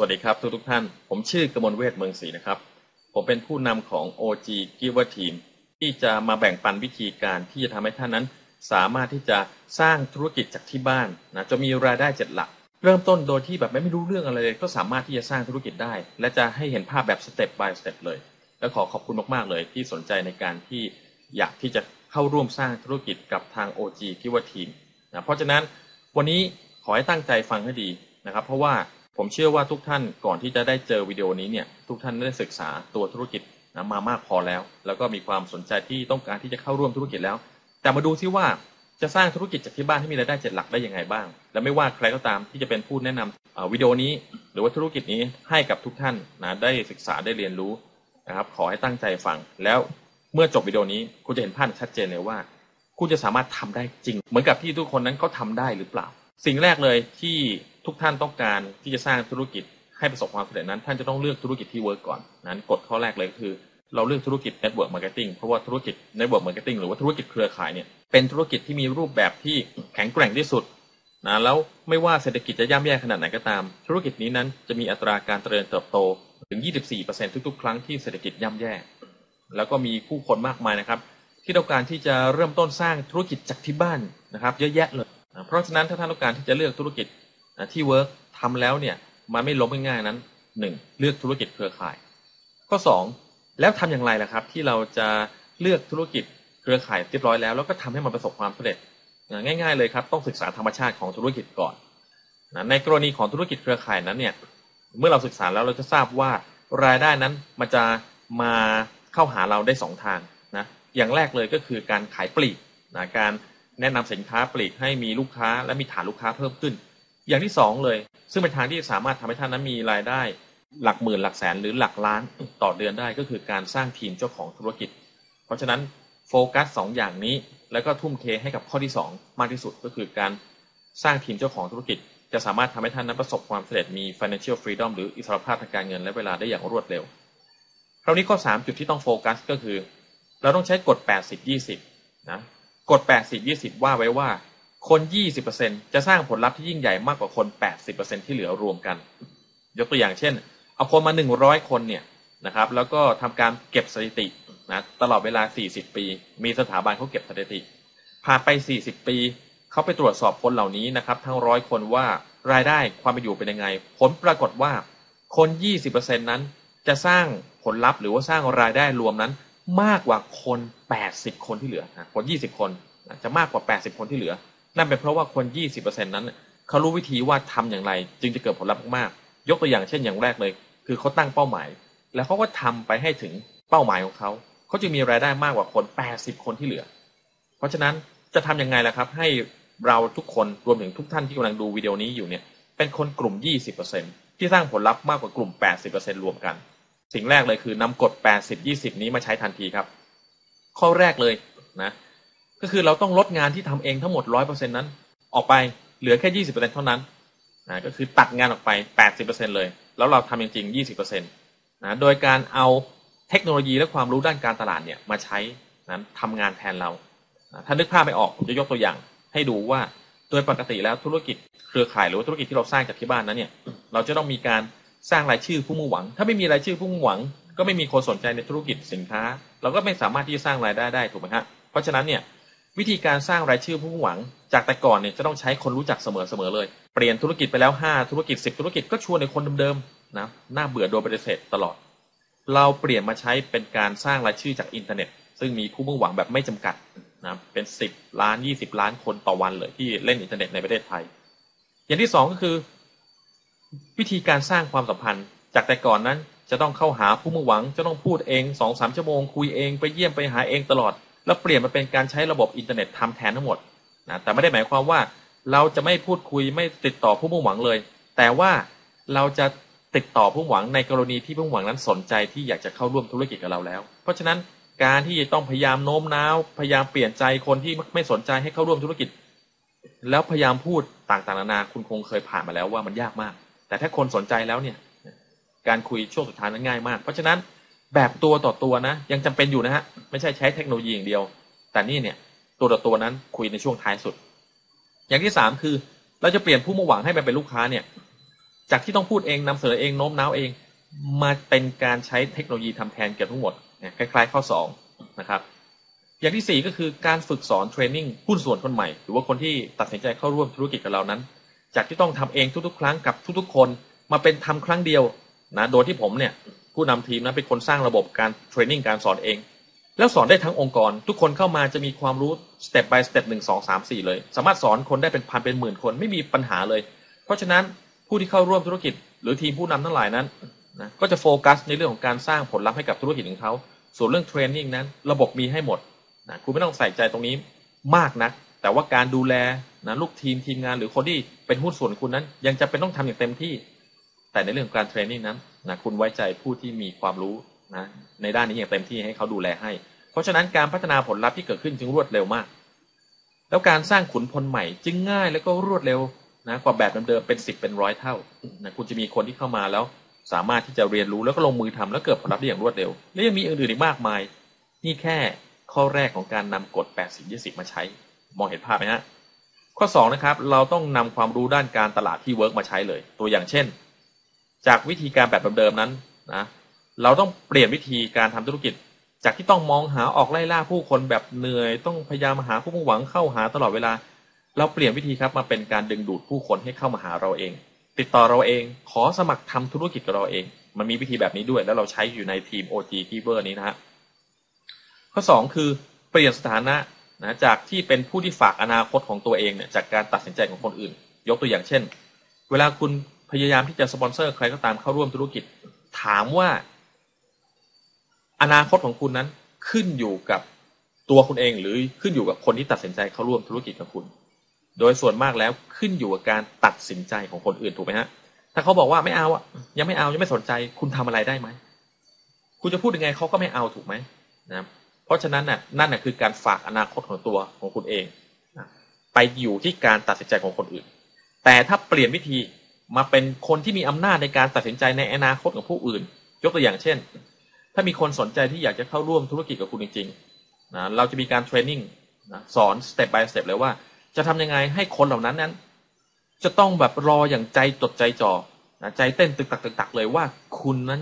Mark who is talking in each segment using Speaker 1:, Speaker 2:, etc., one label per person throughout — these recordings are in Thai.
Speaker 1: วัสดีครับทุกทุกท่าน ผมชื่อกมลเวทเมืองศรีนะครับ ผมเป็นผู้นำของ OG Giver Team ที่จะมาแบ่งปันวิธีการที่จะทำให้ท่านนั้น สามารถที่จะสร้างธุรกิจจากที่บ้านนะจะมีรายได้เจ็ดหลัก เริ่มต้นโดยที่แบบไม่รู้เรื่องอะไรเลย ก็สามารถที่จะสร้างธุรกิจได้ และจะให้เห็นภาพแบบสเต็ป by สเต็ปเลย และขอขอบคุณมากๆเลยที่สนใจในการที่อยากที่จะเข้าร่วมสร้างธุรกิจกับทาง OG Giver Team นะเพราะฉะนั้นวันนี้ขอให้ตั้งใจฟังให้ดีนะครับ เพราะว่า ผมเชื่อว่าทุกท่านก่อนที่จะได้เจอวิดีโอนี้เนี่ยทุกท่านได้ศึกษาตัวธุรกิจนะมามากพอแล้ว แล้วก็มีความสนใจที่ต้องการที่จะเข้าร่วมธุรกิจแล้ว แต่มาดูซิว่าจะสร้างธุรกิจจากที่บ้านให้มีรายได้เจ็ดหลักได้ยังไงบ้าง และไม่ว่าใครก็ตามที่จะเป็นผู้แนะนำวิดีโอนี้ หรือว่าธุรกิจนี้ให้กับทุกท่านนะได้ศึกษาได้เรียนรู้นะครับขอให้ตั้งใจฟังแล้วเมื่อจบวิดีโอนี้คุณจะเห็นภาพชัดเจนเลยว่า คุณจะสามารถทำได้จริง เหมือนกับที่ทุกคนนั้นเขาทาได้หรือเปล่า สิ่งแรกเลยที่ ทุกท่านต้องการที่จะสร้างธุรกิจให้ประสบความสำเร็จนั้น ท่านจะต้องเลือกธุรกิจที่เวิร์กก่อนนั้นกฎข้อแรกเลยคือ เราเลือกธุรกิจ Network Marketing เพราะว่าธุรกิจ Network Marketing หรือว่าธุรกิจเครือข่ายเนี่ยเป็นธุรกิจที่มีรูปแบบที่แข็งแกร่งที่สุดนะแล้วไม่ว่าเศรษฐกิจจะย่ำแย่ขนาดไหนก็ตาม ธุรกิจนี้นั้นจะมีอัตราการเจริญเติบโตถึง 24%ทุกๆ ครั้งที่เศรษฐกิจย่ำแย่ แล้วก็มีผู้คนมากมายนะครับ ที่ต้องการที่จะเริ่มต้นสร้างธุรกิจจากที่บ้านนะครับ เยอะแยะเลย เพราะฉะนั้นถ้าท่านต้องการที่จะเลือกธุรกิจ ที่เวิร์กทำแล้วเนี่ยมันไม่ล้มง่ายๆนั้นหนึ่งเลือกธุรกิจเครือข่าย ข้อสองแล้วทำอย่างไรล่ะครับ ที่เราจะเลือกธุรกิจเครือข่ายเรียบร้อยแล้ว แล้วก็ทำให้มันประสบความสำเร็จง่าย ๆเลยครับ ต้องศึกษาธรรมชาติของธุรกิจก่อนนะในกรณีของธุรกิจเครือข่ายนั้นเนี่ยเมื่อเราศึกษาแล้วเราจะทราบว่ารายได้นั้นมันจะมาเข้าหาเราได้สองทางนะอย่างแรกเลยก็คือการขายปลีกนะการแนะนำสินค้าปลีกให้มีลูกค้าและมีฐานลูกค้าเพิ่มขึ้น อย่างที่สองเลย ซึ่งเป็นทางที่สามารถทำให้ท่านนั้นมีรายได้ หลักหมื่นหลักแสนหรือหลักล้านต่อเดือนได้ก็คือการสร้างทีมเจ้าของธุรกิจ เพราะฉะนั้นโฟกัสสองอย่างนี้ แล้วก็ทุ่มเทให้กับข้อที่ 2 มากที่สุดก็คือการสร้างทีมเจ้าของธุรกิจ จะสามารถทำให้ท่านนั้นประสบความสำเร็จมี financial freedom หรืออิสรภาพทางการเงินและเวลาได้อย่างรวดเร็ว คราวนี้ข้อ 3 จุดที่ต้องโฟกัสก็คือ เราต้องใช้กฎ 80-20นะกฎ 80-20 ว่าไว้ว่า คน 20%จะสร้างผลลัพธ์ที่ยิ่งใหญ่มากกว่าคน 80%ที่เหลือรวมกัน ยกตัวอย่างเช่น เอาคนมา 100 คนเนี่ยนะครับ แล้วก็ทำการเก็บสถิตินะตลอดเวลา 40 ปี มีสถาบันเขาเก็บสถิติผ่านไป 40 ปีเขาไปตรวจสอบคนเหล่านี้นะครับ ทั้งร้อยคนว่ารายได้ความเป็นอยู่เป็นยังไง ผลปรากฏว่าคน 20%นั้น จะสร้างผลลัพธ์หรือว่าสร้างรายได้รวมนั้น มากกว่าคน 80 คนที่เหลือนะคน 20 คนจะมากกว่า 80 คนที่เหลือ นั่นเป็นเพราะว่าคน 20%นั้นเขารู้วิธีว่าทำอย่างไร จึงจะเกิดผลลัพธ์มากๆยกตัวอย่างเช่นอย่างแรกเลย คือเขาตั้งเป้าหมาย แล้วเขาก็ทำไปให้ถึงเป้าหมายของเขาเขาจะมีรายได้มากกว่าคน 80 คนที่เหลือ เพราะฉะนั้นจะทํำยังไงล่ะครับ ให้เราทุกคนรวมถึงทุกท่านที่กำลังดูวิดีโอนี้อยู่เนี่ยเป็นคนกลุ่ม 20%ที่สร้างผลลัพธ์มากกว่ากลุ่ม 80%รวมกัน สิ่งแรกเลยคือนำกฎ 80-20 นี้มาใช้ทันทีครับ ข้อแรกเลยนะ ก็คือเราต้องลดงานที่ทำเองทั้งหมด100%นั้น ออกไปเหลือแค่20%เปอร์เซ็นเท่านั้นนะก็คือตัดงานออกไป80%เปอร์เซ็นเลย แล้วเราทำจริงๆ20%นต์นะโดยการเอาเทคโนโลยีและความรู้ด้านการตลาดเนี่ยมาใช้นั้นทำงานแทนเราถ้านึกภาพไม่ออกผมจะยกตัวอย่าง ให้ดูว่าโดยปกติแล้วธุรกิจเครือข่ายหรือว่าธุรกิจที่เราสร้างจากที่บ้านนั้นเนี่ยเราจะต้องมีการสร้างรายชื่อผู้มุ่งหวัง ถ้าไม่มีรายชื่อผู้มุ่งหวัง ก็ไม่มีคนสนใจในธุรกิจสินค้า เราก็ไม่สามารถที่จะสร้างรายได้ได้ถูกไหมฮะเพราะฉะนั้นเนี่ย วิธีการสร้างรายชื่อผู้มุ่งหวัง จากแต่ก่อนเนี่ยจะต้องใช้คนรู้จักเสมอๆเลย เปลี่ยนธุรกิจไปแล้ว 5 ธุรกิจ 10 ธุรกิจก็ชวนในคนเดิมๆนะน่าเบื่อโดนปฏิเสธตลอด เราเปลี่ยนมาใช้เป็นการสร้างรายชื่อจากอินเทอร์เน็ต ซึ่งมีผู้มุ่งหวังแบบไม่จำกัดนะเป็นสิบล้านยี่สิบล้านคนต่อวันเลยที่เล่นอินเทอร์เน็ตในประเทศไทย อย่างที่สองก็คือ วิธีการสร้างความสัมพันธ์ จากแต่ก่อนนั้นจะต้องเข้าหาผู้มุ่งหวังจะต้องพูดเองสองสามชั่วโมงคุยเองไปเยี่ยมไปหาเองตลอด แล้วเปลี่ยนมาเป็นการใช้ระบบอินเทอร์เน็ตทำแทนทั้งหมดนะแต่ไม่ได้หมายความว่าเราจะไม่พูดคุยไม่ติดต่อผู้มุ่งหวังเลย แต่ว่าเราจะติดต่อผู้หวังในกรณีที่ผู้หวังนั้นสนใจที่อยากจะเข้าร่วมธุรกิจกับเราแล้ว เพราะฉะนั้นการที่จะต้องพยายามโน้มน้าว พยายามเปลี่ยนใจคนที่ไม่สนใจให้เข้าร่วมธุรกิจ แล้วพยายามพูดต่างๆนานาคุณคงเคยผ่านมาแล้วว่ามันยากมาก แต่ถ้าคนสนใจแล้วเนี่ยการคุยช่วงสุดท้ายนั้นง่ายมาก เพราะฉะนั้น แบบตัวต่อตัวนะ ยังจำเป็นอยู่นะฮะ ไม่ใช่ใช้เทคโนโลยีอย่างเดียว แต่นี่เนี่ย ตัวต่อตัวนั้นคุยในช่วงท้ายสุด อย่างที่สามคือ เราจะเปลี่ยนผู้มุ่งหวังให้ไปเป็นลูกค้าเนี่ย จากที่ต้องพูดเองนำเสนอเองโน้มน้าวเอง มาเป็นการใช้เทคโนโลยีทำแทนเกือบทั้งหมดคล้าย ๆ ข้อสองนะครับอย่างที่สี่ก็คือการฝึกสอนเทรนนิ่งหุ้นส่วนคนใหม่ หรือว่าคนที่ตัดสินใจเข้าร่วมธุรกิจกับเรานั้น จากที่ต้องทำเองทุกๆ ครั้งกับทุกๆ คนมาเป็นทำครั้งเดียวนะโดยที่ผมเนี่ย ผู้นำทีมนะเป็นคนสร้างระบบการเทรนนิ่งการสอนเอง แล้วสอนได้ทั้งองค์กร ทุกคนเข้ามาจะมีความรู้สเต็ป by สเต็ปหนึ่งสองสามสี่เลย สามารถสอนคนได้เป็นพันเป็นหมื่นคนไม่มีปัญหาเลย เพราะฉะนั้นผู้ที่เข้าร่วมธุรกิจ หรือทีมผู้นำทั้งหลายนั้นนะก็จะโฟกัสในเรื่องของการสร้างผลลัพธ์ให้กับธุรกิจของเขา ส่วนเรื่องเทรนนิ่งนั้น ระบบมีให้หมดนะคุณไม่ต้องใส่ใจตรงนี้มากนัก แต่ว่าการดูแลนะลูกทีมทีมงานหรือคนที่เป็นหุ้นส่วนคุณนั้น ยังจะเป็นต้องทำอย่างเต็มที่ แต่ในเรื่องการเทรนนิ่งนั้นนะคุณไว้ใจผู้ที่มีความรู้นะในด้านนี้อย่างเต็มที่ให้เขาดูแลให้ เพราะฉะนั้นการพัฒนาผลลัพธ์ที่เกิดขึ้นจึงรวดเร็วมาก แล้วการสร้างขุนพลใหม่จึงง่ายแล้วก็รวดเร็วนะกว่าแบบเดิมๆเป็นสิบเป็นร้อยเท่านะคุณจะมีคนที่เข้ามาแล้ว สามารถที่จะเรียนรู้แล้วก็ลงมือทำแล้วเกิดผลลัพธ์ได้อย่างรวดเร็ว และยังมีอื่นๆอีกมากมาย นี่แค่ข้อแรกของการนำกฎ 80 20 มาใช้ มองเห็นภาพไหมฮะข้อ2นะครับเราต้องนำความรู้ด้านการตลาดที่เวิร์กมาใช้เลย ตัวอย่างเช่น จากวิธีการแบบเดิมๆนั้นนะเราต้องเปลี่ยนวิธีการทำธุรกิจ จากที่ต้องมองหาออกไล่ล่าผู้คนแบบเหนื่อย ต้องพยายามหาผู้มุ่งหวังเข้าหาตลอดเวลา เราเปลี่ยนวิธีครับมาเป็นการดึงดูดผู้คนให้เข้ามาหาเราเอง ติดต่อเราเองขอสมัครทำธุรกิจกับเราเอง มันมีวิธีแบบนี้ด้วย แล้วเราใช้อยู่ในทีม OG Giver นี้นะฮะข้อ 2 คือเปลี่ยนสถานะนะจากที่เป็นผู้ที่ฝากอนาคตของตัวเองเนี่ยจากการตัดสินใจของคนอื่น ยกตัวอย่างเช่น เวลาคุณ พยายามที่จะสปอนเซอร์ใครก็ตามเข้าร่วมธุรกิจ ถามว่า อนาคตของคุณนั้นขึ้นอยู่กับตัวคุณเองหรือขึ้นอยู่กับคนที่ตัดสินใจเข้าร่วมธุรกิจกับคุณ โดยส่วนมากแล้วขึ้นอยู่กับการตัดสินใจของคนอื่นถูกไหมฮะถ้าเขาบอกว่าไม่เอาอะยังไม่เอายังไม่สนใจ คุณทำอะไรได้ไหมคุณจะพูดยังไงเขาก็ไม่เอาถูกไหมนะเพราะฉะนั้นน่ะนั่นน่ะคือการฝากอนาคตของตัวของคุณเองนะไปอยู่ที่การตัดสินใจของคนอื่น แต่ถ้าเปลี่ยนวิธี มาเป็นคนที่มีอำนาจในการตัดสินใจในอนาคตของผู้อื่น ยกตัวอย่างเช่น ถ้ามีคนสนใจที่อยากจะเข้าร่วมธุรกิจกับคุณจริงๆนะเราจะมีการเทรนนิ่งสอนสเต็ป by สเต็ปเลยว่า จะทำยังไงให้คนเหล่านั้นนั้น จะต้องแบบรออย่างใจจดใจจ่อใจเต้นตึกตักตึกตักเลยว่าคุณนั้น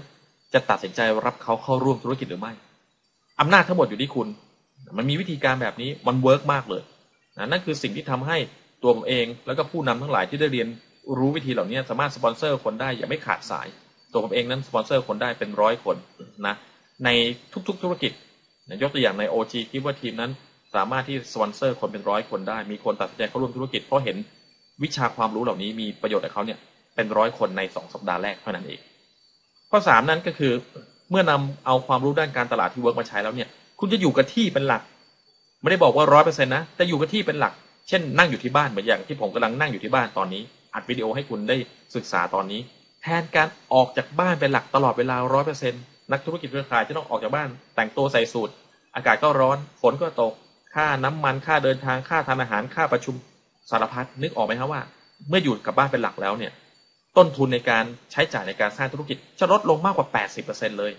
Speaker 1: จะตัดสินใจรับเขาเข้าร่วมธุรกิจหรือไม่อำนาจทั้งหมดอยู่ที่คุณ มันมีวิธีการแบบนี้มันเวิร์กมากเลยนั่นคือสิ่งที่ทำให้ตัวผมเอง แล้วก็ผู้นำทั้งหลายที่ได้เรียน รู้วิธีเหล่านี้สามารถสปอนเซอร์คนได้อย่างไม่ขาดสาย ตัวผมเองนั้นสปอนเซอร์คนได้เป็นร้อยคนนะในทุกๆธุรกิจยกตัวอย่างใน OG คิดว่าทีมนั้น สามารถที่สปอนเซอร์คนเป็นร้อยคนได้ มีคนตัดสินใจเข้าร่วมธุรกิจเพราะเห็นวิชาความรู้เหล่านี้มีประโยชน์กับเขาเนี่ยเป็นร้อยคนในสองสัปดาห์แรกเท่านั้นเอง ข้อสามนั้นก็คือเมื่อนำเอาความรู้ด้านการตลาดที่เวิร์กมาใช้แล้วเนี่ยคุณจะอยู่กับที่เป็นหลัก ไม่ได้บอกว่าร้อยเปอร์เซ็นต์นะแต่อยู่กับที่เป็นหลัก เช่นนั่งอยู่ที่บ้านเหมือนอย่างที่ผมกำลังนั่งอยู่ที่บ้านตอนนี้ อัดวิดีโอให้คุณได้ศึกษาตอนนี้ แทนการออกจากบ้านเป็นหลักตลอดเวลาร้อยเปอร์เซ็นต์นักธุรกิจเครือข่ายจะต้องออกจากบ้าน แต่งตัวใส่สูทอากาศก็ร้อน ฝนก็ตก ค่าน้ำมันค่าเดินทางค่าทานอาหารค่าประชุมสารพัดนึกออกไหมครับว่า เมื่ออยู่กับบ้านเป็นหลักแล้วเนี่ย ต้นทุนในการใช้จ่ายในการสร้างธุรกิจจะลดลงมากกว่า 80%เลย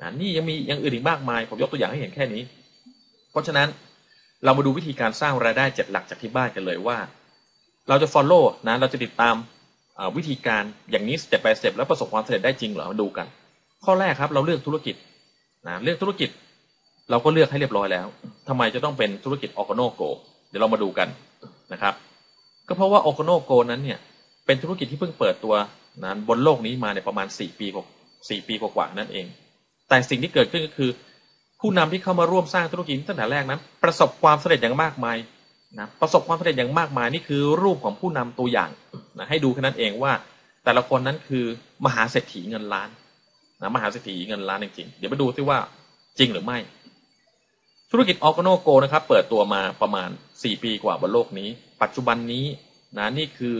Speaker 1: นนี่ยังมีอย่างอื่นอีกมากมาย ผมยกตัวอย่างให้เห็นแค่นี้ เพราะฉะนั้นเรามาดูวิธีการสร้างรายได้เจ็ดหลักจากที่บ้านกันเลยว่า เราจะ follow นะเราจะติดตามวิธีการอย่างนี้ step by step แล้วประสบความสำเร็จได้จริงเหรอมาดูกัน ข้อแรกครับเราเลือกธุรกิจนะเลือกธุรกิจ เราก็เลือกให้เรียบร้อยแล้วทำไมจะต้องเป็นธุรกิจออโกโนโกเดี๋ยวเรามาดูกันนะครับ ก็เพราะว่าออโกโนโกนั้นเนี่ยเป็นธุรกิจที่เพิ่งเปิดตัวนั้นบนโลกนี้มาในประมาณสี่ปีกสี่ปีกว่านั่นเอง แต่สิ่งที่เกิดขึ้นก็คือ ผู้นำที่เข้ามาร่วมสร้างธุรกิจตั้งแต่แรกนั้น ประสบความสำเร็จอย่างมากมาย นะประสบความสำเร็จอย่างมากมายนี่คือรูปของผู้นำตัวอย่างนะให้ดูแค่นั้นเองว่าแต่ละคนนั้นคือมหาเศรษฐีเงินล้านนะมหาเศรษฐีเงินล้านจริงๆเดี๋ยวมาดูซิว่าจริงหรือไม่ ธุรกิจออร์แกโนโกนะครับ เปิดตัวมาประมาณ 4 ปีกว่าบนโลกนี้ ปัจจุบันนี้นะนี่คือ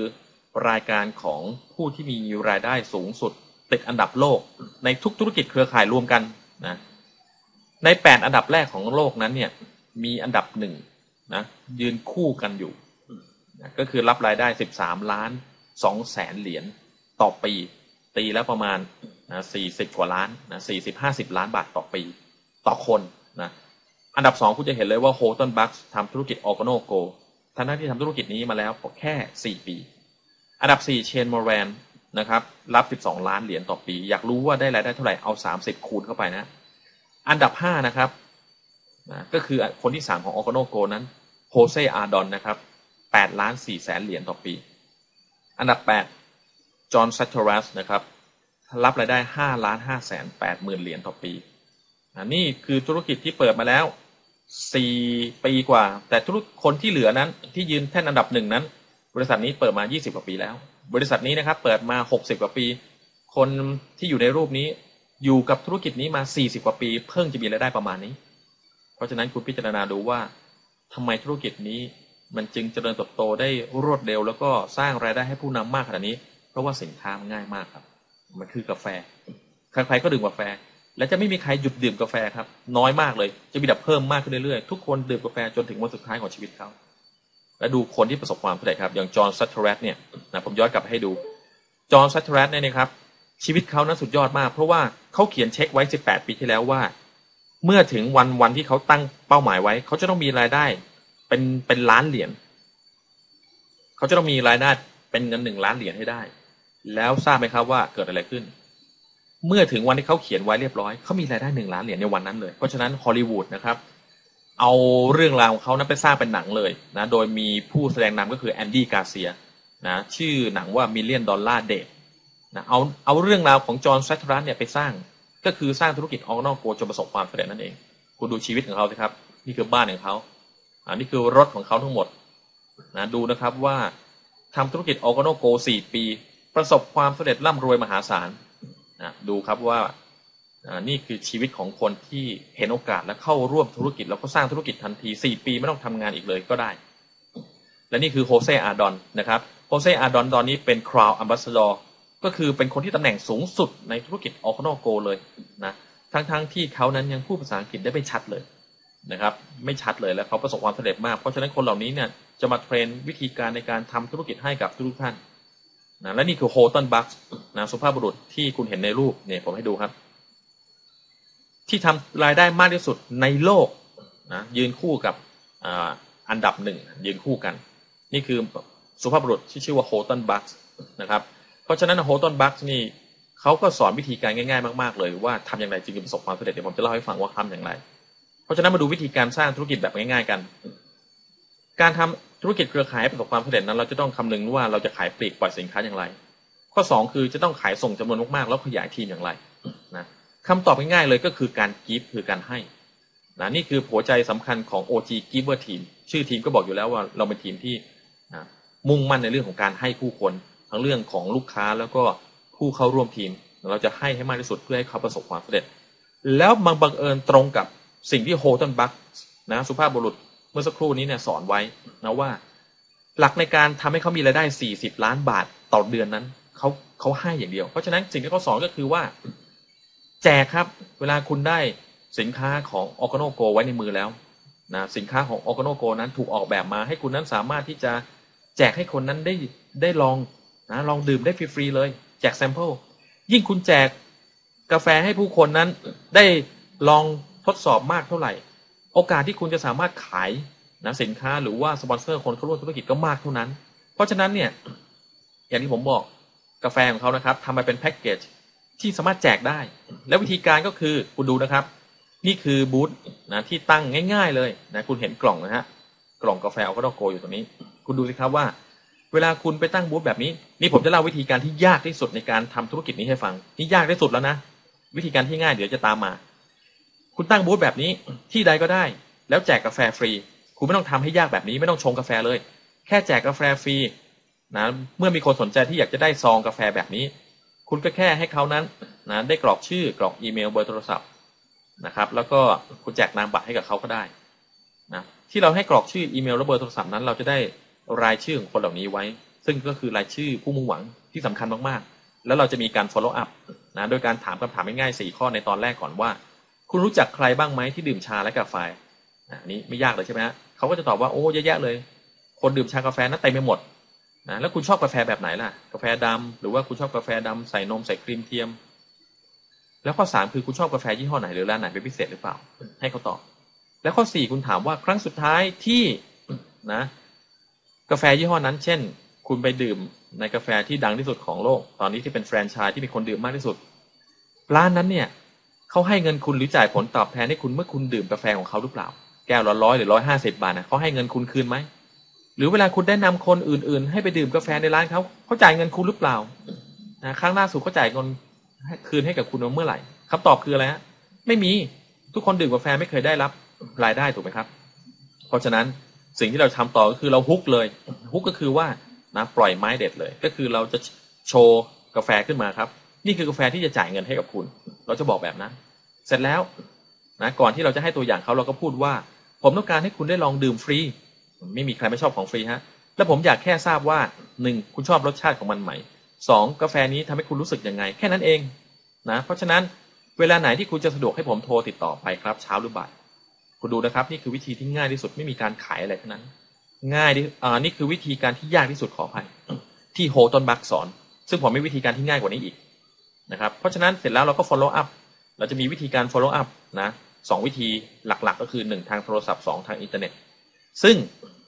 Speaker 1: รายการของผู้ที่มีรายได้สูงสุดติดอันดับโลก ในทุกธุรกิจเครือข่ายรวมกันนะใน 8 อันดับแรกของโลกนั้นเนี่ยมีอันดับหนึ่ง นะยืนคู่กันอยู่นะก็คือรับรายได้ 13 ล้าน2แสนเหรียญต่อปี ตีแล้วประมาณนะ40 กว่าล้านนะ40 50 ล้านบาทต่อปีต่อคนนะอันดับสองคุณจะเห็นเลยว่าโฮตันบัคทำธุรกิจออร์กโนโกทั้งที่ทำธุรกิจนี้มาแล้วแค่สี่ปี อันดับสี่เชนมอร์แวนนะครับรับ 12 ล้านเหรียญต่อปี อยากรู้ว่าได้รายได้เท่าไหร่เอา 30 คูณเข้าไปนะ อันดับ 5 นะครับนะก็คือคนที่ 3 ของออโกโนโกนั้น โฮเซอาร์ดอนนะครับ8ล้าน4แสนเหรียญต่อปี อันดับ 8 จอห์นซัตเทอรัสนะครับรับรายได้5ล้าน5แสน8หมื่นเหรียญต่อปีอนนี่คือธุรกิจที่เปิดมาแล้วสี่ปีกว่า แต่ธุรคนที่เหลือนั้นที่ยืนแท่นอันดับหนึ่งนั้น บริษัทนี้เปิดมา 20 กว่าปีแล้ว บริษัทนี้นะครับเปิดมา 60 กว่าปี คนที่อยู่ในรูปนี้อยู่กับธุรกิจนี้มา 40 กว่าปี เพิ่งจะมีรายได้ประมาณนี้ เพราะฉะนั้นคุณพิจารณาดูว่า ทำไมธุรกิจนี้ มันจึงเจริญเติบโตได้รวดเร็ว แล้วก็สร้างรายได้ให้ผู้นำมากขนาดนี้ เพราะว่าสินค้ามันง่ายมากครับ มันคือกาแฟ ใครๆก็ดื่มกาแฟ และจะไม่มีใครหยุดดื่มกาแฟครับ น้อยมากเลย จะมีดับเพิ่มมากขึ้นเรื่อยๆ ทุกคนดื่มกาแฟจนถึงวันสุดท้ายของชีวิตเขาและดูคนที่ประสบความสำเร็จครับ อย่างจอห์นซัตเทอร์เนี่ยนะผมย้อนกลับให้ดู จอห์นซัตเทอร์เนี่ยนะครับชีวิตเขานั้นสุดยอดมาก เพราะว่าเขาเขียนเช็คไว้ 18 ปีที่แล้วว่า เมื่อถึงวันวันที่เขาตั้งเป้าหมายไว้ เขาจะต้องมีรายได้เป็นเป็นล้านเหรียญเขาจะต้องมีรายได้เป็นเงินหนึ่งล้านเหรียญให้ได้ แล้วทราบไหมครับว่าเกิดอะไรขึ้น เมื่อถึงวันที่เขาเขียนไว้เรียบร้อยเขามีรายได้หนึ่งล้านเหรียญในวันนั้นเลย เพราะฉะนั้นฮอลลีวูดนะครับเอาเรื่องราวของเขานั้นไปสร้างเป็นหนังเลยนะโดยมีผู้แสดงนำก็คือแอนดี้กาเซียนะชื่อหนังว่ามิลเลียนดอลลาร์เดทนะเอาเอาเรื่องราวของจอห์นแซทรัสเนี่ยไปสร้าง ก็คือสร้างธุรกิจออกนอกโกจนประสบความสำเร็จนั่นเอง คุณดูชีวิตของเขาสิครับ นี่คือบ้านของเขาอันนี้คือรถของเขาทั้งหมดนะดูนะครับว่าทำธุรกิจออกนอกโกสี่ปี ประสบความสำเร็จร่ำรวยมหาศาลนะดูครับว่านี่คือชีวิตของคนที่เห็นโอกาสและเข้าร่วมธุรกิจแล้วก็สร้างธุรกิจทันทีสี่ปีไม่ต้องทำงานอีกเลยก็ได้ และนี่คือโฮเซอาดอนนะครับโฮเซอาดอนตอนนี้เป็นคราวอัมบาสดอร์ ก็คือเป็นคนที่ตำแหน่งสูงสุดในธุรกิจออคโนโกเลยนะทั้งๆทที่เขานั้นยังพูดภาษาอังกฤษได้ไม่ชัดเลยนะครับ ไม่ชัดเลยแล้วเขาประสบความสำเร็จมาก เพราะฉะนั้นคนเหล่านี้เนี่ยจะมาเทรนวิธีการในการทำธุรกิจให้กับทุกท่านนะและนี่คือโฮตันบัคนะสุภาพบุรุษที่คุณเห็นในรูปเนี่ยผมให้ดูครับ ที่ทำรายได้มากที่สุดในโลกนะยืนคู่กับอันดับหนึ่งยืนคู่กัน นี่คือสุภาพบุรุษที่ชื่อว่าโฮตันบัคนะครับ ราะฉะนั้นโฮตันบัคนี่เขาก็สอนวิธีการง่ายๆมากๆเลยว่าทำอย่างไรจึงจะประสบความสำเร็จเดี๋ยวผมจะเล่าให้ฟังว่าทำอย่างไร เพราะฉะนั้นมาดูวิธีการสร้างธุรกิจแบบง่ายๆกัน การทำธุรกิจเครือข่ายประสบความสำเร็จนั้น เราจะต้องคำนึงว่าเราจะขายปลีกปล่อยสินค้าอย่างไร ข้อ 2 คือจะต้องขายส่งจำนวนมากๆ แล้วขยายทีมอย่างไรนะคำตอบง่ายๆเลยก็คือการกิฟต์คือการให้นะนี่คือหัวใจสำคัญของ OG Giver Team ชื่อทีมก็บอกอยู่แล้วว่าเราเป็นทีมที่มุ่งมั่นในเรื่องของการให้ผู้คน ทั้งเรื่องของลูกค้าแล้วก็ผู้เข้าร่วมทีม เราจะให้ให้มากที่สุดเพื่อให้เขาประสบความสำเร็จ แล้วมันบังเอิญตรงกับสิ่งที่โฮตันบัคนะสุภาพบุรุษเมื่อสักครู่นี้เนี่ยสอนไว้นะว่า หลักในการทำให้เขามีรายได้ 40 ล้านบาทต่อเดือนนั้นเขาเขาให้อย่างเดียว เพราะฉะนั้นสิ่งที่เขาสอนก็คือว่า แจกครับ เวลาคุณได้สินค้าของออกโนโกไว้ในมือแล้วนะสินค้าของออกโนโกนั้นถูกออกแบบมา ให้คุณนั้นสามารถที่จะแจกให้คนนั้นได้ได้ลอง นะลองดื่มได้ฟรีๆเลย แจกแซมเปิลยิ่งคุณแจกกาแฟให้ผู้คนนั้น ได้ลองทดสอบมากเท่าไหร่ โอกาสที่คุณจะสามารถขายนะสินค้าหรือว่าสปอนเซอร์คนเข้าร่วมธุรกิจก็มากเท่านั้น เพราะฉะนั้นเนี่ย อย่างที่ผมบอกกาแฟของเขานะครับทำมาเป็นแพ็กเกจที่สามารถแจกได้ แล้ววิธีการก็คือคุณดูนะครับ นี่คือบูธนะที่ตั้งง่าย ๆ เลยนะคุณเห็นกล่องนะฮะกล่องกาแฟอัลกาโดโกอยู่ตรงนี้ คุณดูสิครับว่า เวลาคุณไปตั้งบูธแบบนี้ นี่ผมจะเล่าวิธีการที่ยากที่สุดในการทำธุรกิจนี้ให้ฟังนี่ยากที่สุดแล้วนะวิธีการที่ง่ายเดี๋ยวจะตามมา คุณตั้งบูธแบบนี้ที่ใดก็ได้ แล้วแจกกาแฟฟรี คุณไม่ต้องทำให้ยากแบบนี้ไม่ต้องชงกาแฟเลย แค่แจกกาแฟฟรีนะเมื่อมีคนสนใจที่อยากจะได้ซองกาแฟแบบนี้ คุณก็แค่ให้เขานั้นนะได้กรอกชื่อกรอกอีเมลเบอร์โทรศัพท์นะครับ แล้วก็คุณแจกนามบัตรให้กับเขาก็ได้นะที่เราให้กรอกชื่ออีเมลและเบอร์โทรศัพท์นั้นเราจะได้ รายชื่อของคนเหล่านี้ไว้ ซึ่งก็คือรายชื่อผู้มุ่งหวังที่สำคัญมากๆ แล้วเราจะมีการ follow up นะโดยการถามคำถามง่ายๆสี่ข้อในตอนแรกก่อนว่า คุณรู้จักใครบ้างไหมที่ดื่มชาและกาแฟอันนี้ไม่ยากเลยใช่ไหมฮะเขาก็จะตอบว่าโอ้เยอะแยะเลย คนดื่มชากาแฟนั้นเต็มไปหมดนะแล้วคุณชอบกาแฟแบบไหนล่ะ กาแฟดำหรือว่าคุณชอบกาแฟดำใส่นมใส่ครีมเทียม แล้วข้อสามคือคุณชอบกาแฟยี่ห้อไหนหรือร้านไหนเป็นพิเศษหรือเปล่า ให้เขาตอบ แล้วข้อสี่คุณถามว่าครั้งสุดท้ายที่นะ กาแฟยี่ห้อนั้น เช่น คุณไปดื่มในกาแฟที่ดังที่สุดของโลก ตอนนี้ที่เป็นแฟรนไชส์ที่มีคนดื่มมากที่สุด ร้านนั้นเนี่ยเขาให้เงินคุณหรือจ่ายผลตอบแทนให้คุณเมื่อคุณดื่มกาแฟของเขาหรือเปล่า แก้วละร้อยหรือร้อยห้าสิบบาทนะเขาให้เงินคุณคืนไหมหรือเวลาคุณได้นำคนอื่น ๆ ให้ไปดื่มกาแฟในร้านเขาเขาจ่ายเงินคุณหรือเปล่านะครั้งล่าสุดเขาจ่ายเงินคืนให้กับคุณเมื่อไหร่คำตอบคืออะไรฮะไม่มีทุกคนดื่มกาแฟไม่เคยได้รับรายได้ถูกไหมครับ เพราะฉะนั้น สิ่งที่เราทำต่อก็คือเราฮุกเลยฮุกก็คือว่านะปล่อยไม้เด็ดเลย ก็คือเราจะโชว์กาแฟขึ้นมาครับ นี่คือกาแฟที่จะจ่ายเงินให้กับคุณ เราจะบอกแบบนั้น เสร็จแล้วนะก่อนที่เราจะให้ตัวอย่างเขาเราก็พูดว่า ผมต้องการให้คุณได้ลองดื่มฟรี ไม่มีใครไม่ชอบของฟรีฮะแล้วผมอยากแค่ทราบว่าหนึ่งคุณชอบรสชาติของมันไหมสองกาแฟนี้ทำให้คุณรู้สึกยังไง แค่นั้นเองนะเพราะฉะนั้นเวลาไหนที่คุณจะสะดวกให้ผมโทรติดต่อไปครับเช้าหรือบ่าย คุณดูนะครับ นี่คือวิธีที่ง่ายที่สุดไม่มีการขายอะไรทั้งนั้น ง่ายดิอ่านี่คือวิธีการที่ยากที่สุดขออภัยที่โฮต้นบักสอน ซึ่งผมมีวิธีการที่ง่ายกว่านี้อีกนะครับเพราะฉะนั้นเสร็จแล้วเราก็ follow up เราจะมีวิธีการ follow up นะสองวิธีหลักๆ ก็คือหนึ่งทางโทรศัพท์สองทางอินเทอร์เน็ต ซึ่ง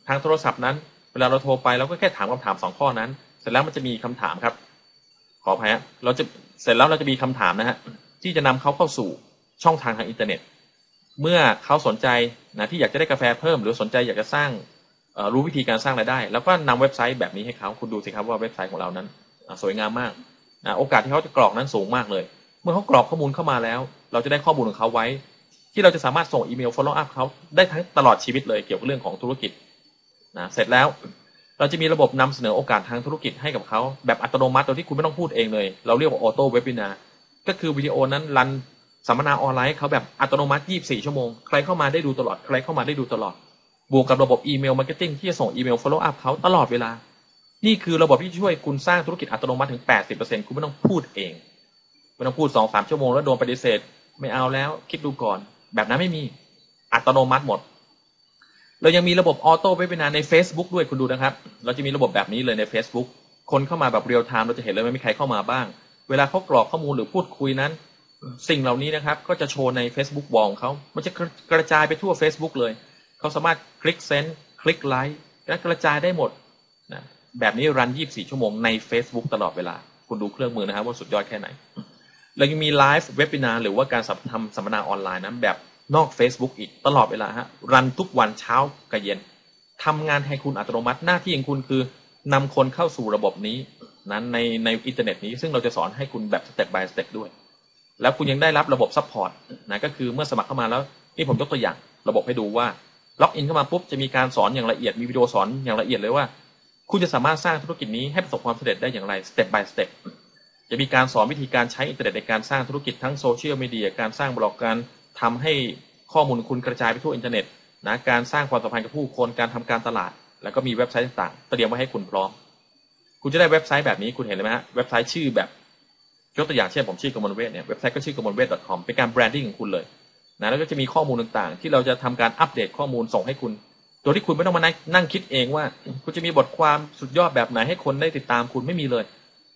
Speaker 1: ทางโทรศัพท์นั้น เวลาเราโทรไปเราก็แค่ถามคำถามสองข้อนั้น เสร็จแล้วมันจะมีคำถามครับ ขออภัยฮะเราจะเสร็จแล้วเราจะมีคำถามนะฮะที่จะนำเขาเข้าสู่ช่องทางทางอินเทอร์เน็ต เมื่อเขาสนใจนะที่อยากจะได้กาแฟเพิ่ม หรือสนใจอยากจะสร้างรู้วิธีการสร้างรายได้ แล้วก็นำเว็บไซต์แบบนี้ให้เขาคุณดูสิครับว่าเว็บไซต์ของเรานั้นสวยงามมากนะโอกาสที่เขาจะกรอกนั้นสูงมากเลย เมื่อเขากรอกข้อมูลเข้ามาแล้ว เราจะได้ข้อมูลของเขาไว้ ที่เราจะสามารถส่งอีเมล follow up เขาได้ทั้งตลอดชีวิตเลยเกี่ยวกับเรื่องของธุรกิจนะเสร็จแล้วเราจะมีระบบนำเสนอโอกาสทางธุรกิจให้กับเขาแบบอัตโนมัติโดยที่คุณไม่ต้องพูดเองเลย เราเรียกว่าออโต้เว็บวินาก็คือวิดีโอนั้นรัน สัมมนาออนไลน์เขาแบบอัตโนมัติ 24 ชั่วโมง ใครเข้ามาได้ดูตลอด ใครเข้ามาได้ดูตลอด บวกกับระบบอีเมลมาร์เก็ตติ้งที่จะส่งอีเมล follow up เขาตลอดเวลา นี่คือระบบที่ช่วยคุณสร้างธุรกิจอัตโนมัติถึง 80%คุณไม่ต้องพูดเองไม่ต้องพูด 2-3 ชั่วโมงแล้วโดนปฏิเสธ ไม่เอาแล้วคิดดูก่อน แบบนั้นไม่มีอัตโนมัติหมด เรายังมีระบบออโต้เว็บนาใน Facebook ด้วยคุณดูนะครับ เราจะมีระบบแบบนี้เลยใน Facebook คนเข้ามาแบบเรียลไทม์เราจะเห็นเลยว่ามีใครเข้ามาบ้าง เวลาเขากรอกข้อมูลหรือพูดคุยนั้น สิ่งเหล่านี้นะครับ ก็จะโชว์ใน Facebook วอลของเขา มันจะกระจายไปทั่ว Facebook เลย เขาสามารถคลิกเซนต์คลิกไลค์และกระจายได้หมดนะแบบนี้รัน 24 ชั่วโมงใน Facebook ตลอดเวลา คุณดูเครื่องมือนะครับว่าสุดยอดแค่ไหนเรายังมีไลฟ์เว็บินาหรือว่าการทำสัมมนาออนไลน์นะแบบนอก Facebook อีกตลอดเวลาฮะรันทุกวันเช้ากับเย็นทำงานให้คุณอัตโนมัติหน้าที่ของคุณคือนำคนเข้าสู่ระบบนี้นั้นในในอินเทอร์เน็ตนี้ซึ่งเราจะสอนให้คุณแบบสเต็ป by สเต็ปด้วย แล้วคุณยังได้รับระบบซัพพอร์ตนะก็คือเมื่อสมัครเข้ามาแล้วนี่ผมยกตัวอย่างระบบให้ดูว่าล็อกอินเข้ามาปุ๊บจะมีการสอนอย่างละเอียดมีวิดีโอสอนอย่างละเอียดเลยว่า คุณจะสามารถสร้างธุรกิจนี้ให้ประสบความสำเร็จได้อย่างไรสเต็ป by สเต็ปจะมีการสอนวิธีการใช้อินเทอร์เน็ตในการสร้างธุรกิจทั้งโซเชียลมีเดียการสร้างบล็อกการทำให้ข้อมูลคุณกระจายไปทั่วอินเทอร์เน็ตนะการสร้างความสัมพันธ์กับผู้คนการทำการตลาด แล้วก็มีเว็บไซต์ต่างๆเตรียมไว้ให้คุณพร้อม คุณจะได้เว็บไซต์แบบนี้คุณเห็นเลยไหมฮะเว็บไซต์ชื่อแบบ ยกตัวอย่างเช่นผมชื่อกมลเวทเนี่ยเว็บไซต์ก็ชื่อกมลเวท .com เป็นการแบรนดิ้งของคุณเลยนะแล้วก็จะมีข้อมูลต่างๆ ที่เราจะทำการอัปเดตข้อมูลส่งให้คุณโดยที่คุณไม่ต้องมานั่งคิดเองว่า คุณจะมีบทความสุดยอดแบบไหนให้คนได้ติดตามคุณไม่มีเลย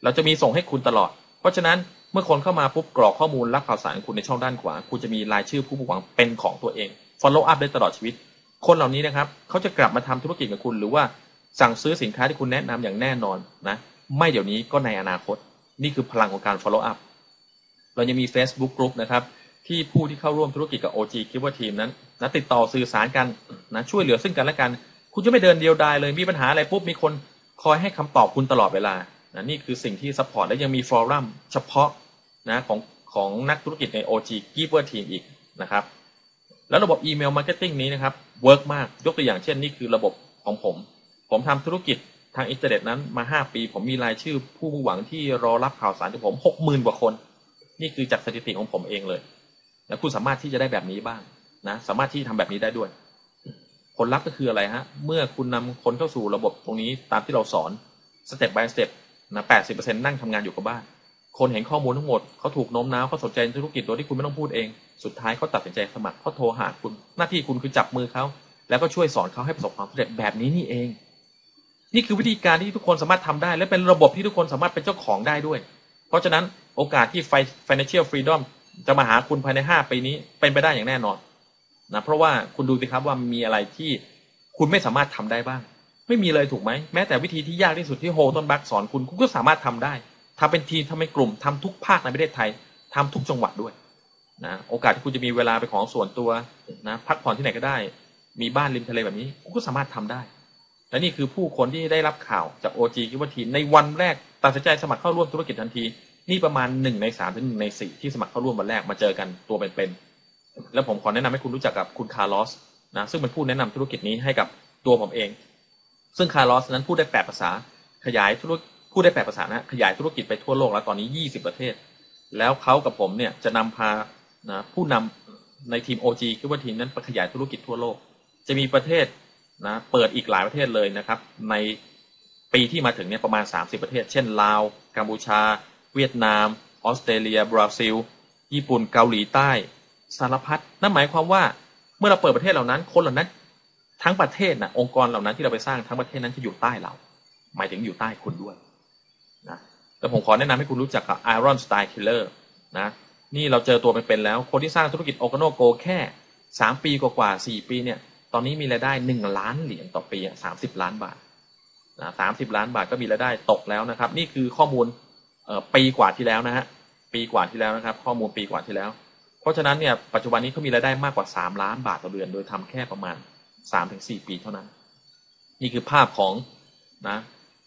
Speaker 1: เราจะมีส่งให้คุณตลอด เพราะฉะนั้นเมื่อคนเข้ามาปุ๊บกรอกข้อมูลรับข่าวสารคุณในช่องด้านขวา คุณจะมีรายชื่อผู้หวังเป็นของตัวเอง follow up ได้ตลอดชีวิต คนเหล่านี้นะครับเขาจะกลับมาทำธุรกิจกับคุณ หรือว่าสั่งซื้อสินค้าที่คุณแนะนำอย่างแน่นอนนะ ไม่เดี๋ยวนี้ก็ในอนาคต นี่คือพลังของการ follow up เรายังมี Facebook Group นะครับ ที่ผู้ที่เข้าร่วมธุรกิจกับ OG คิดว่าทีมนั้นนะติดต่อสื่อสารกันนะช่วยเหลือซึ่งกันและกัน คุณจะไม่เดินเดียวดายเลยมีปัญหาอะไรปุ๊บมีคนคอยให้คำตอบคุณตลอดเวลานะนี่คือสิ่งที่ซัพพอร์ตและยังมีฟอรัมเฉพาะนะของของนักธุรกิจใน OG Giver Team อีกนะครับ แล้วระบบอีเมลมาร์เก็ตติ้งนี้นะครับเวิร์กมากยกตัวอย่างเช่น นี่คือระบบของผม ผมทำธุรกิจ ทางอินเทอร์เน็ตนั้นมา 5 ปี ผมมีรายชื่อผู้มุ่งหวังที่รอรับข่าวสารจากผม 60,000 กว่าคน นี่คือจากสถิติของผมเองเลยแล้วคุณสามารถที่จะได้แบบนี้บ้างนะสามารถที่ทำแบบนี้ได้ด้วย ผลลัพธ์ก็คืออะไรฮะ เมื่อคุณนำคนเข้าสู่ระบบตรงนี้ตามที่เราสอนสเต็ป by สเต็ปนะ80%นั่งทำงานอยู่กับบ้าน คนเห็นข้อมูลทั้งหมดเขาถูกโน้มน้าวเขาสนใจธุรกิจโดยที่คุณไม่ต้องพูดเอง สุดท้ายเขาตัดสินใจสมัครเขาโทรหาคุณ หน้าที่คุณคือจับมือเขาแล้วก็ช่วยสอนเขาให้ประสบความสำเร็จแบบนี้นี่เอง นี่คือวิธีการที่ทุกคนสามารถทำได้ และเป็นระบบที่ทุกคนสามารถเป็นเจ้าของได้ด้วย เพราะฉะนั้นโอกาสที่ financial freedom จะมาหาคุณภายใน 5 ปีนี้เป็นไปได้อย่างแน่นอนนะเพราะว่าคุณดูสิครับว่ามีอะไรที่คุณไม่สามารถทำได้บ้าง ไม่มีเลยถูกไหมแม้แต่วิธีที่ยากที่สุดที่โฮต้นบักสอนคุณคุณก็สามารถทำได้ทำเป็นทีมทำเป็นกลุ่มทำทุกภาคในประเทศไทยทำทุกจังหวัดด้วยนะโอกาสที่คุณจะมีเวลาไปของส่วนตัวนะพักผ่อนที่ไหนก็ได้ มีบ้านริมทะเลแบบนี้คุณก็สามารถทำได้ และนี่คือผู้คนที่ได้รับข่าวจากโอจีกิวทีในวันแรกตัดสินใจสมัครเข้าร่วมธุรกิจทันที นี่ประมาณหนึ่งในสามถึงหนึ่งในสี่ที่สมัครเข้าร่วมวันแรกมาเจอกันตัวเป็นๆแล้วผมขอแนะนำให้คุณรู้จักกับคุณคาร์ลอสนะซึ่งเป็นผู้แนะนำธุรกิจนี้ให้กับตัวผมเอง ซึ่งคาร์ลอสนั้นพูดได้แปดภาษา ขยายธุรพูดได้แปดภาษานะขยายธุรกิจไปทั่วโลกแล้วตอนนี้ยี่สิบประเทศ แล้วเขากับผมเนี่ยจะนำพานะผู้นำในทีม OG คือว่าทีมนั้นไปขยายธุรกิจทั่วโลก จะมีประเทศ นะเปิดอีกหลายประเทศเลยนะครับ ในปีที่มาถึงเนี่ยประมาณ 30 ประเทศ เช่นลาว กัมพูชา เวียดนาม ออสเตรเลีย บราซิล ญี่ปุ่น เกาหลีใต้ สารพัด นั่นหมายความว่าเมื่อเราเปิดประเทศเหล่านั้น คนเหล่านั้น ทั้งประเทศนะองค์กรเหล่านั้นที่เราไปสร้างทั้งประเทศนั้นจะอยู่ใต้เรา หมายถึงอยู่ใต้คุณด้วยนะแต่ผมขอแนะนำให้คุณรู้จักกับ Iron Style Killer นะ นี่เราเจอตัวเป็นๆแล้ว คนที่สร้างธุรกิจโอกโนโกแค่สามปีกว่าๆสี่ปีเนี่ย อนนี้มีรายได้หนึ่งล้านเหรียญต่อปีสามสิบล้านบาทนะสามสิบล้านบาทก็มีรายได้ตกแล้วนะครับ นี่คือข้อมูลปีกว่าที่แล้วนะฮะปีกว่าที่แล้วนะครับ ข้อมูลปีกว่าที่แล้ว เพราะฉะนั้นเนี่ยปัจจุบันนี้เขามีรายได้มากกว่าสามล้านบาทต่อเดือน โดยทำแค่ประมาณสามถึงสี่ปีเท่านั้น นี่คือภาพของนะ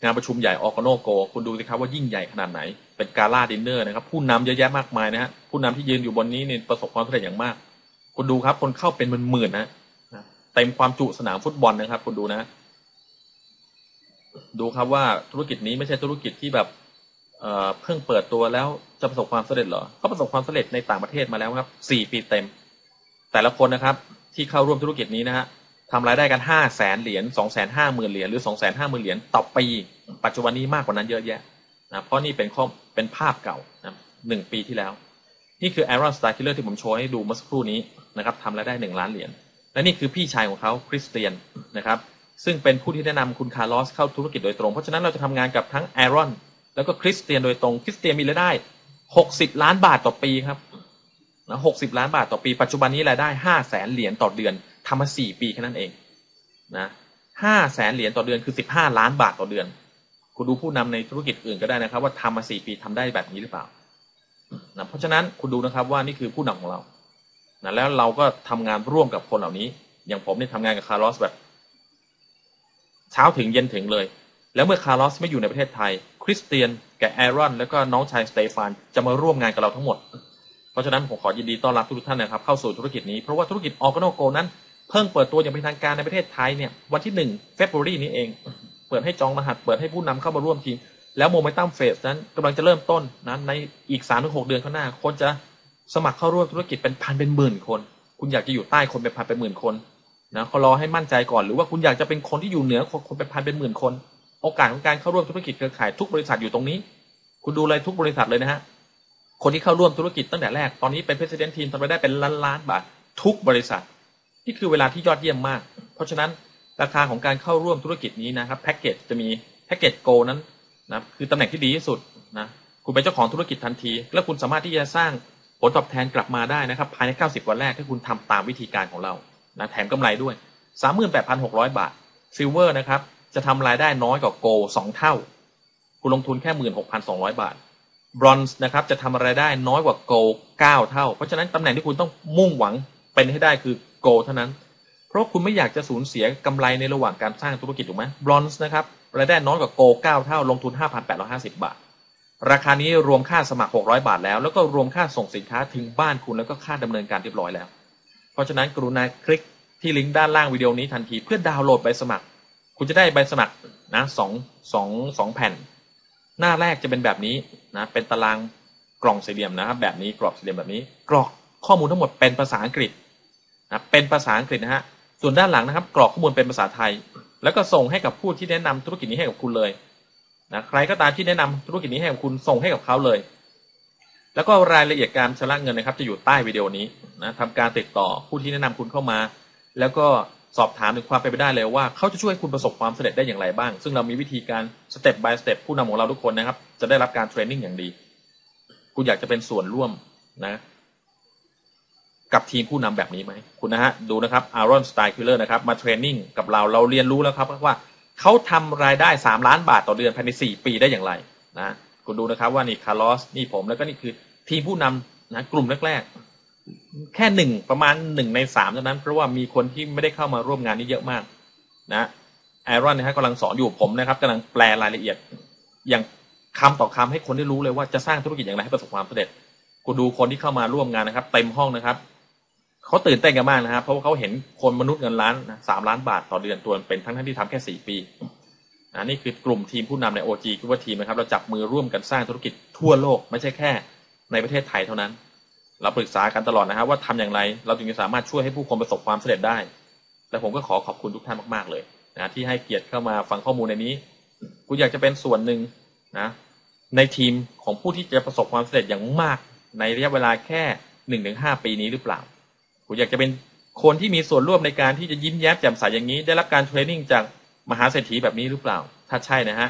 Speaker 1: งานประชุมใหญ่ออกโนโก คุณดูสิครับว่ายิ่งใหญ่ขนาดไหน เป็นกาล่าดินเนอร์นะครับ ผู้นำเยอะแยะมากมายนะฮะผู้นำที่ยืนอยู่บนนี้เนี่ยประสบความสำเร็จอย่างมาก คุณดูครับคนเข้าเป็นหมื่นๆนะ เต็มความจุสนามฟุตบอลนะครับ คุณดูนะ ดูครับว่าธุรกิจนี้ไม่ใช่ธุรกิจที่แบบเเพิ่งเปิดตัวแล้วจะประสบความสำเร็จเหรอเขาประสบความสำเร็จในต่างประเทศมาแล้วครับสี่ปีเต็ม แต่ละคนนะครับ ที่เข้าร่วมธุรกิจนี้นะฮะทำรายได้กันห้าแสนเหรียญสองแสนห้าหมื่นเหรียญหรือสองแสนห้าหมื่นเหรียญต่อปี ปัจจุบันนี้มากกว่านั้นเยอะแยะนะเพราะนี่เป็นข้อเป็นภาพเก่านะหนึ่งปีที่แล้ว นี่คือ Aaron Star Killer ที่ผมโชว์ให้ดูเมื่อสักครู่นี้นะครับทำรายได้หนึ่งล้านเหรียญ และนี่คือพี่ชายของเขาคริสเตียนนะครับซึ่งเป็นผู้ที่แนะนำคุณคาร์ลอสเข้าธุรกิจโดยตรง เพราะฉะนั้นเราจะทำงานกับทั้งแอรอนแล้วก็คริสเตียนโดยตรง คริสเตียนมีรายได้หกสิบล้านบาทต่อปีครับนะหกสิบล้านบาทต่อปี ปัจจุบันนี้รายได้ห้าแสนเหรียญต่อเดือนทำมาสี่ปีแค่นั้นเองนะห้าแสนเหรียญต่อเดือนคือสิบห้าล้านบาทต่อเดือน คุณดูผู้นำในธุรกิจอื่นก็ได้นะครับ ว่าทำมาสี่ปีทำได้แบบนี้หรือเปล่านะเพราะฉะนั้นคุณดูนะครับว่านี่คือผู้นำของเรา นะแล้วเราก็ทำงานร่วมกับคนเหล่านี้ อย่างผมเนี่ยทำงานกับคาร์ลอสแบบเช้าถึงเย็นถึงเลย แล้วเมื่อคาร์ลอสไม่อยู่ในประเทศไทย คริสเตียนกับแอรอน แล้วก็น้องชายสเตฟานจะมาร่วมงานกับเราทั้งหมด เพราะฉะนั้นผมขอยินดีต้อนรับทุกท่านนะครับเข้าสู่ธุรกิจนี้ เพราะว่าธุรกิจออร์แกโนโกนั้นเพิ่งเปิดตัวอย่างเป็นทางการในประเทศไทยเนี่ยวันที่หนึ่งเฟบรุรีนี้เอง เปิดให้จองรหัสเปิดให้ผู้นำเข้ามาร่วมทีมแล้วโมเมนตัมเฟสนั้นกำลังจะเริ่มต้นนะในอีกสามถึงหกเดือนข้างหน้าคนจะ สมัครเข้าร่วมธุรกิจเป็นพันเป็นหมื่นคน คุณอยากจะอยู่ใต้คนเป็นพันเป็นหมื่นคนนะเขารอให้มั่นใจก่อนหรือว่าคุณอยากจะเป็นคนที่อยู่เหนือคนเป็นพันเป็นหมื่นคน โอกาสของการเข้าร่วมธุรกิจเครือข่ายทุกบริษัทอยู่ตรงนี้ คุณดูเลยทุกบริษัทเลยนะฮะคนที่เข้าร่วมธุรกิจตั้งแต่แรกตอนนี้เป็น president team ทำรายได้เป็นล้านล้านบาททุกบริษัทนี่คือเวลาที่ยอดเยี่ยมมาก เพราะฉะนั้นราคาของการเข้าร่วมธุรกิจนี้นะครับแพ็กเกจจะมีแพ็กเกจโกนั้นนะคือตำแหน่งที่ดีที่สุดนะคุณเป็นเจ้าของธุรกิจทันที และคุณสามารถที่จะสร้าง ผลตอบแทนกลับมาได้นะครับ ภายใน 90 วันแรกถ้าคุณทำตามวิธีการของเรานะแถมกำไรด้วย 38,600 บาทซิลเวอร์นะครับ จะทำรายได้น้อยกว่าโกลสองเท่า คุณลงทุนแค่ 16,200 บาทบรอนซ์นะครับจะทำรายได้น้อยกว่าโก9เท่า เพราะฉะนั้นตำแหน่งที่คุณต้องมุ่งหวังเป็นให้ได้คือโกลเท่านั้น เพราะคุณไม่อยากจะสูญเสียกำไรในระหว่างการสร้างธุรกิจถูกไหมบรอนซ์นะครับรายได้น้อยกว่าโก9เท่า ลงทุน 5,850 บาท ราคานี้รวมค่าสมัคร 600 บาทแล้ว แล้วก็รวมค่าส่งสินค้าถึงบ้านคุณแล้วก็ค่าดำเนินการเรียบร้อยแล้ว เพราะฉะนั้นกรุณาคลิกที่ลิงก์ด้านล่างวิดีโอนี้ทันทีเพื่อดาวน์โหลดใบสมัคร คุณจะได้ใบสมัครนะสองสองสองแผ่น หน้าแรกจะเป็นแบบนี้นะเป็นตารางกล่องสี่เหลี่ยมนะครับแบบนี้กรอบสี่เหลี่ยมแบบนี้ กรอกข้อมูลทั้งหมดเป็นภาษาอังกฤษนะเป็นภาษาอังกฤษนะฮะส่วนด้านหลังนะครับ กรอกข้อมูลเป็นภาษาไทย แล้วก็ส่งให้กับผู้ที่แนะนำธุรกิจนี้ให้กับคุณเลย นะใครก็ตามที่แนะนำธุรกิจนี้ให้กับคุณส่งให้กับเขาเลย แล้วก็รายละเอียดการชำระเงินนะครับ จะอยู่ใต้วิดีโอนี้นะทำการติดต่อผู้ที่แนะนำคุณเข้ามา แล้วก็สอบถามถึงความเป็นไปได้เลยว่าเขาจะช่วยคุณประสบความสำเร็จได้อย่างไรบ้าง ซึ่งเรามีวิธีการสเต็ป by สเต็ปผู้นำของเราทุกคนนะครับ จะได้รับการเทรนนิ่งอย่างดี คุณอยากจะเป็นส่วนร่วมนะกับทีมผู้นำแบบนี้ไหม คุณนะฮะ ดูนะครับอารอนสไตล์คิลเลอร์นะครับ มาเทรนนิ่งกับเรา เราเรียนรู้แล้วครับว่า เขาทำรายได้สามล้านบาทต่อเดือนภายในสี่ปีได้อย่างไรนะคุณดูนะครับว่านี่คาร์ลอสนี่ผมแล้วก็นี่คือทีมผู้นำนะกลุ่มแรกๆ แค่หนึ่งประมาณหนึ่งในสามเท่านั้น เพราะว่ามีคนที่ไม่ได้เข้ามาร่วมงานนี้เยอะมากนะไอรอนนะครับกำลังสอนอยู่ผมนะครับกำลังแปลรายละเอียด อย่างคำต่อคำให้คนได้รู้เลยว่าจะสร้างธุรกิจอย่างไรให้ประสบความสำเร็จ คุณดูคนที่เข้ามาร่วมงานนะครับ เต็มห้องนะครับ เขาตื่นเต้นกันมากนะครับ เพราะว่าเขาเห็นคนมนุษย์เงินล้านสามล้านบาทต่อเดือนตัวเป็นทั้งที่ทำแค่สี่ปีอันนี้คือกลุ่มทีมผู้นำใน OG คือว่าทีมนะครับ เราจับมือร่วมกันสร้างธุรกิจทั่วโลก ไม่ใช่แค่ในประเทศไทยเท่านั้น เราปรึกษากันตลอดนะครับ ว่าทำอย่างไรเราจึงจะสามารถช่วยให้ผู้คนประสบความสำเร็จได้ และผมก็ขอขอบคุณทุกท่านมาก ๆ เลยนะที่ให้เกียรติเข้ามาฟังข้อมูลในนี้คุณอยากจะเป็นส่วนหนึ่งนะในทีมของผู้ที่จะประสบความสำเร็จอย่างมากในระยะเวลาแค่หนึ่งถึงห้าปีนี้หรือเปล่า คุณอยากจะเป็นคนที่มีส่วนร่วมในการที่จะยิ้มแย้มแจ่มใสอย่างนี้ ได้รับการเทรนนิ่งจากมหาเศรษฐีแบบนี้หรือเปล่า ถ้าใช่นะฮะ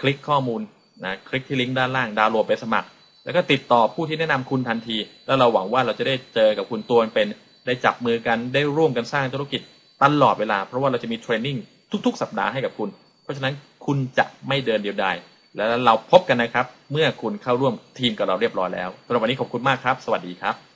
Speaker 1: คลิกข้อมูลนะคลิกที่ลิงก์ด้านล่างดาวน์โหลดไปสมัคร แล้วก็ติดต่อผู้ที่แนะนำคุณทันที แล้วเราหวังว่าเราจะได้เจอกับคุณตัวเป็นได้จับมือกันได้ร่วมกันสร้างธุรกิจตลอดเวลา เพราะว่าเราจะมีเทรนนิ่งทุก ๆ สัปดาห์ให้กับคุณ เพราะฉะนั้นคุณจะไม่เดินเดียวดายแล้วเราพบกันนะครับ เมื่อคุณเข้าร่วมทีมกับเราเรียบร้อยแล้วสำหรับวันนี้ขอบคุณมากครับ สวัสดีครับ